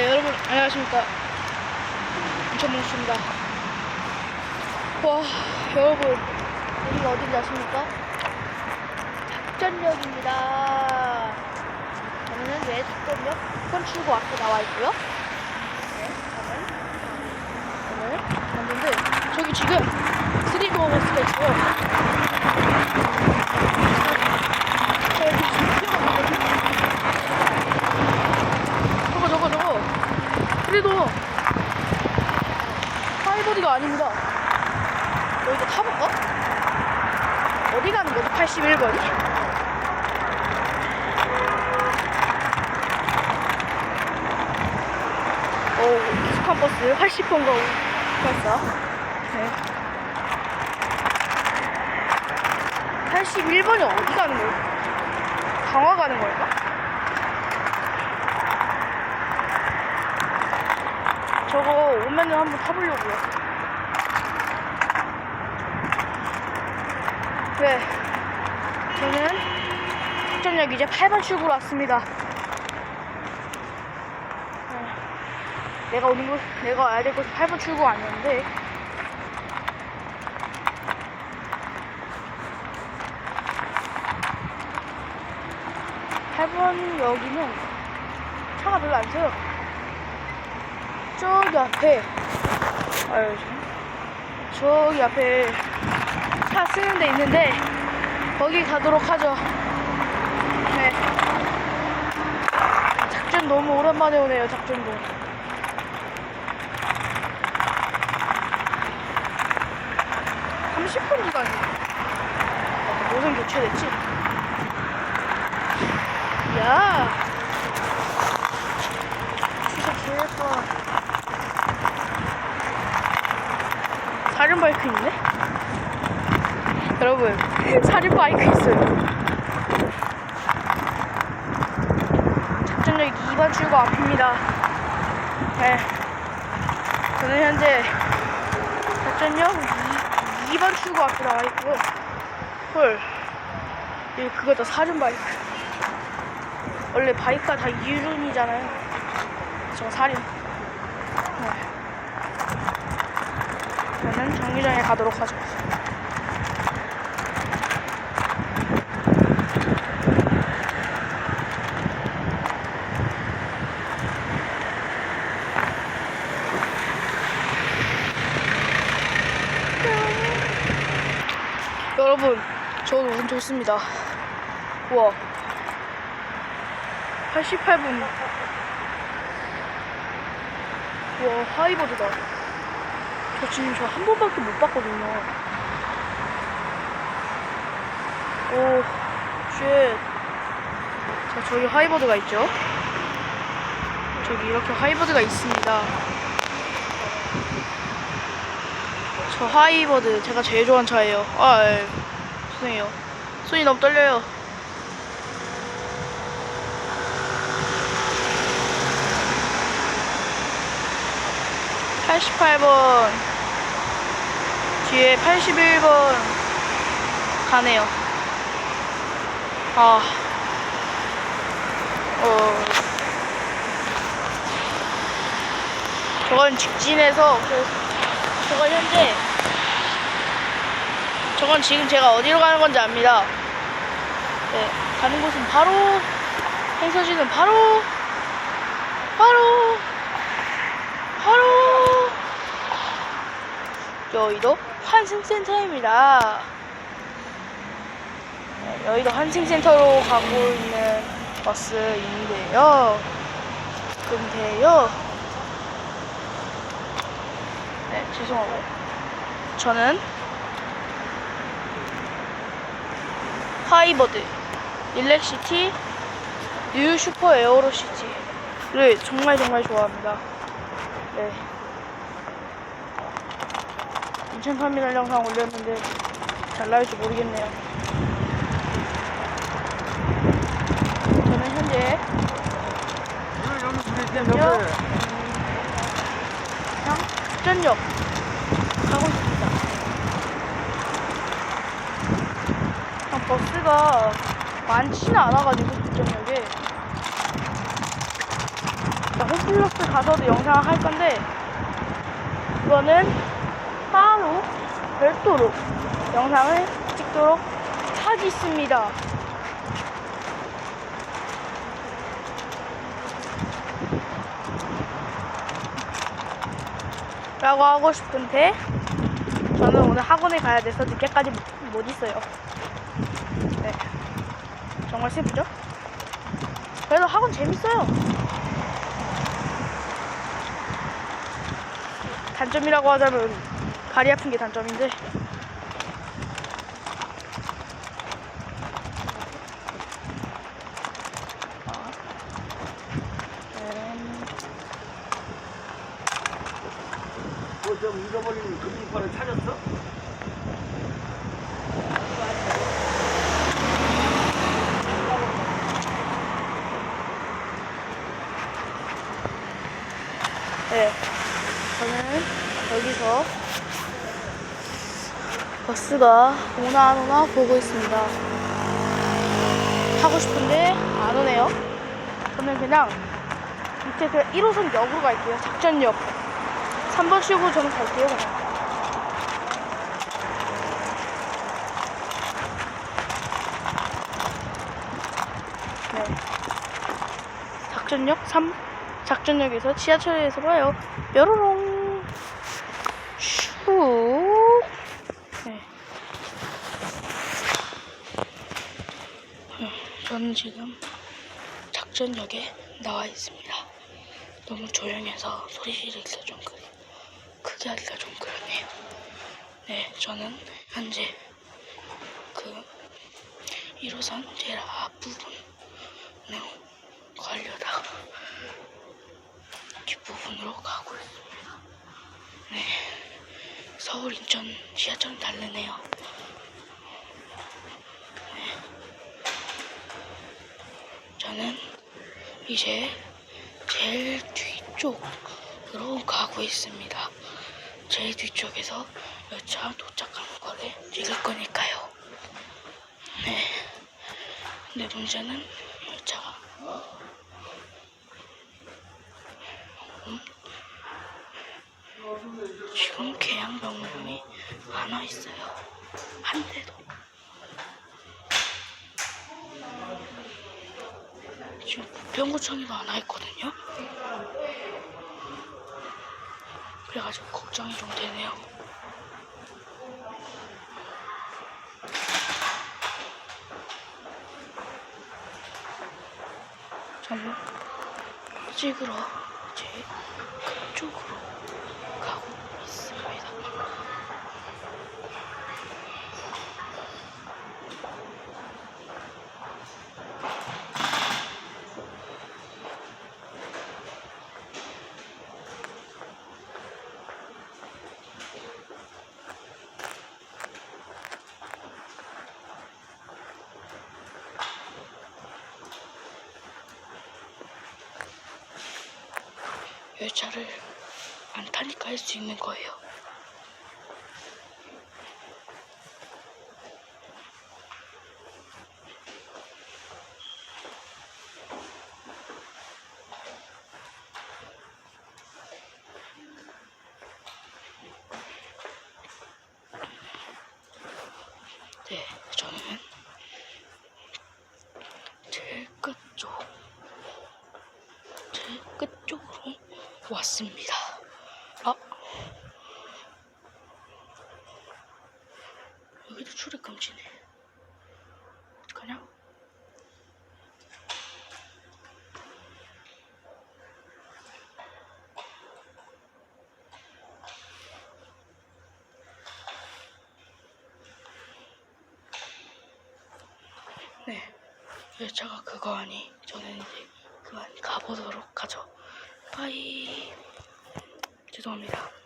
네, 여러분 안녕하십니까 이천몽수입니다. 와, 여러분 여기가 어딘지 아십니까? 작전역입니다. 저는 왜 작전역 후건출구 앞에 나와 있고요. 네, 저는 오늘 왔는데 저기 지금 스리버버스가 있어요. 저기 지금 뛰어가거든요. 저거 저거 저거 그래도 파이버디가 아닙니다 여기도 타볼까? 어디 가는 거지? 81번이? 오 익숙한 버스 80번가 갔어 네. 81번이 어디 가는 거야? 강화 가는 걸까? 저거 오면은 한번 타보려고요. 네. 저는 작전역 이제 8번 출구로 왔습니다. 네. 내가 오는 곳, 내가 와야 될 곳은 8번 출구 아니었는데. 여기는 차가 별로 안 서요. 저기 앞에. 아유 참. 저기 앞에 차 쓰는 데 있는데 거기 가도록 하죠. 네. 작전 너무 오랜만에 오네요 작전도. (30분) 기간이 무슨 교체됐지? 야. 진짜 개예뻐 사륜 바이크 있네? 여러분, 사륜 바이크 있어요. 작전역 2번 출구 앞입니다. 네. 저는 현재 작전역 2, 2번 출구 앞에 나와 있고요. 헐. 이거 그거 다, 사륜 바이크. 원래 바이크가 다 이륜이잖아요. 저 사륜. 네. 저는 정류장에 가도록 하죠. 여러분, 저는 운 좋습니다. 우와. 88분. 우와, 하이버드다. 저 지금 저 한 번밖에 못 봤거든요. 오, 쉣. 자, 저기 하이버드가 있죠? 저기 이렇게 하이버드가 있습니다. 저 하이버드 제가 제일 좋아하는 차예요. 아, 예. 죄송해요. 손이 너무 떨려요. (88번) 뒤에 (81번) 가네요 아 어. 저건 직진해서 그 저건 현재 저건 지금 제가 어디로 가는 건지 압니다. 네, 가는 곳은 바로 행서지는 바로 바로 바로 여의도 환승센터입니다. 네, 여의도 환승센터로 가고 있는 버스인데요. 근데요. 네, 죄송하고요. 저는 하이버드, 일렉시티, 뉴 슈퍼 에어로시티를 정말 정말 좋아합니다. 네. 2003일 영상 올렸는데 잘 나올지 모르겠네요. 저는 현재 전역, 전역 가고 있습니다. 아, 버스가 많지는 않아가지고 전역에 딱 홈플러스 가서도 영상을 할 건데 이거는 별도로 영상을 찍도록 하겠습니다. 라고 하고 싶은데 저는 오늘 학원에 가야 돼서 늦게까지 못, 못 있어요. 네. 정말 슬프죠? 그래도 학원 재밌어요. 단점이라고 하자면 다리 아픈 게 단점인데 아. 음, 뭐좀 잃어버린 금융판을 찾았어? 네. 저는 여기서 버스가 오나 안 오나 보고 있습니다. 타고 싶은데 안 오네요. 저는 그냥 밑에 그 1호선 역으로 갈게요. 작전역. 3번 쉬고 저는 갈게요. 그냥. 네. 작전역 3 작전역에서 지하철에서 봐요. 뾰로롱. 슉. 네. 네, 저는 지금 작전역에 나와 있습니다. 너무 조용해서 소리 지르기가 좀 그래. 크게 하기가 좀 그러네요. 네, 저는 현재 그 1호선 제일 앞부분으로 가려다가 뒷부분으로 가고 있습니다. 네. 서울, 인천 지하철은 다르네요. 저는 이제 제일 뒤쪽으로 가고 있습니다. 제일 뒤쪽에서 열차 도착하는 거를 찍을 거니까요. 네. 근데 문제는 열차가 지금 계양 병명이 안와 있어요. 한 대도. 안와 있거든요. 그래가지고 걱정이 좀 되네요. 저는 찍으러 제 그쪽으로 가고 있습니다. 열차를 안 타니까 할 수 있는 거예요. 네, 저는 제일 끝쪽 제일 끝쪽으로 왔습니다. 아 여기도 출입 금지네. 어떡하냐? 네, 열차가 그거 아니 저는 이제 그만 가보도록 하죠. 빠이. 죄송합니다.